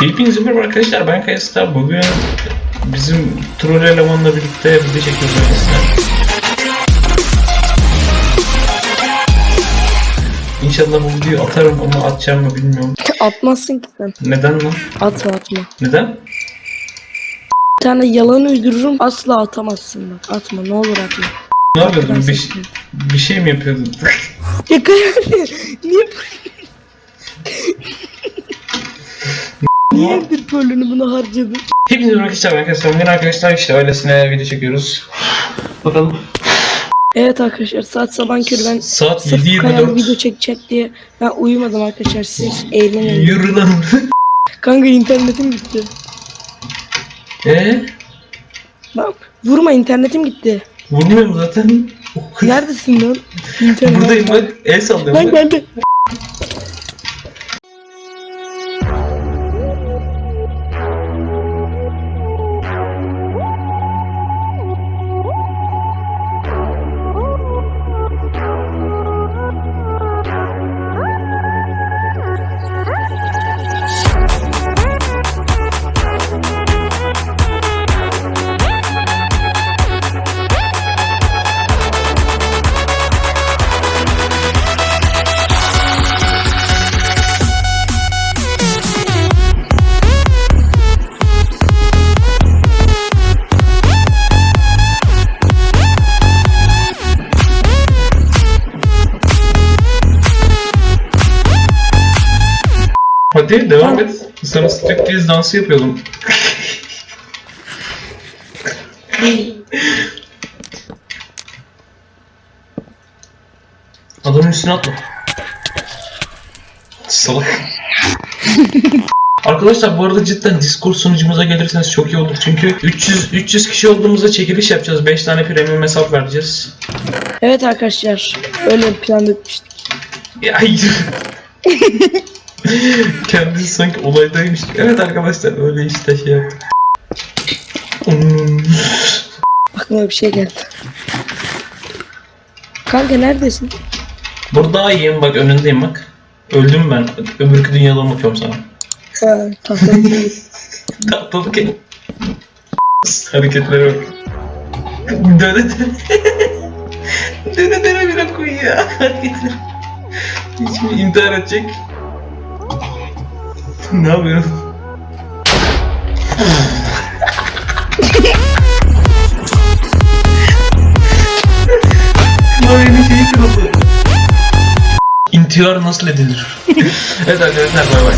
Hepinize merhaba arkadaşlar ben Kayası'da bugün bizim troll elemanla birlikte video çekiyoruz arkadaşlar. İnşallah bu videoyu atarım ama atacağım mı bilmiyorum. Atmazsın ki sen. Neden lan? Atma atma. Neden? Bir tane yalan uydururum asla atamazsın bak. Atma ne olur atma. Ne yapıyordun? Bir, Prensessin. bir şey mi yapıyordun? Ya niye Niye bir bölünü buna harcadın? Hepinize merhaba arkadaşlar ben bugün arkadaşlar işte öylesine video çekiyoruz. Bakalım. Evet arkadaşlar saat sabah körü ben Saat sırf Kayali video 7.24. çekecek diye ben uyumadım arkadaşlar siz eğlenin. Yürü lan. Kanka internetim gitti. Eee? Bak vurma internetim gitti. Vurmuyorum zaten. Neredesin lan? İnternet. Buradayım bak. El sallıyorum. Lan bak. Hadi devam et. Sana striptease dansı yapıyordum. Adamın üstüne atma. Salak. Arkadaşlar bu arada cidden Discord sunucumuza gelirseniz çok iyi olur. Çünkü 300 300 kişi olduğumuzda çekiliş yapacağız. 5 tane premium hesap vereceğiz. Evet arkadaşlar öyle plan etmiştik. Ya hayır. Kendisi sanki olaydaymış. Evet arkadaşlar öyle işte şey yaptık. Hmm. Aklıma bir şey geldi. Kanka neredesin? Burada iyiyim bak önündeyim bak. Öldüm ben. Öbürkü dünyadan bakıyorum sana. Ha, tahta Tatladık ya. Hareketlere bak. Döne döne. döne döne bile koy ya. Hareketler. Hiç mi intihar edecek? ne yapıyorsun? Klavyenin şeyi kırıldı. İntihar nasıl edilir? evet arkadaşlar bay bay.